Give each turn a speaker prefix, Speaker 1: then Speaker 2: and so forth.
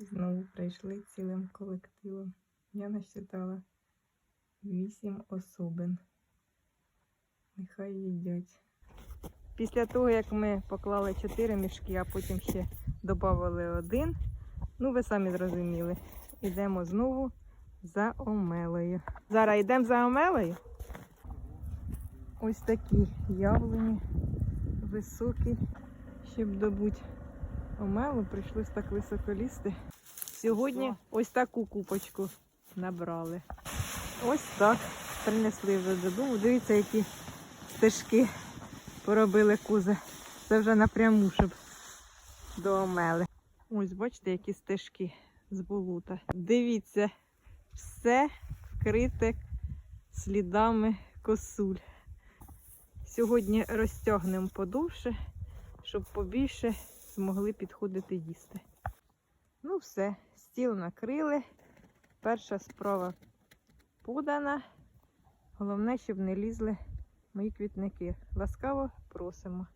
Speaker 1: Знову прийшли цілим колективом. Я насчитала вісім особин. Нехай їдять. Після того, як ми поклали чотири мішки, а потім ще додали один, ну ви самі зрозуміли, йдемо знову за омелею. Зараз йдемо за омелею. Ось такі яблуні високі, щоб добути омелу, прийшлось так високо лізти. Сьогодні ось таку купочку набрали. Ось так принесли вже додому. Дивіться, які стежки поробили кузи. Це вже напряму, щоб до омели. Ось бачите, які стежки з болота. Дивіться, все вкрите слідами косуль. Сьогодні розтягнемо подовше, щоб побільше змогли підходити їсти. Ну все, стіл накрили. Перша справа подана. Головне, щоб не лізли мої квітники. Ласкаво просимо.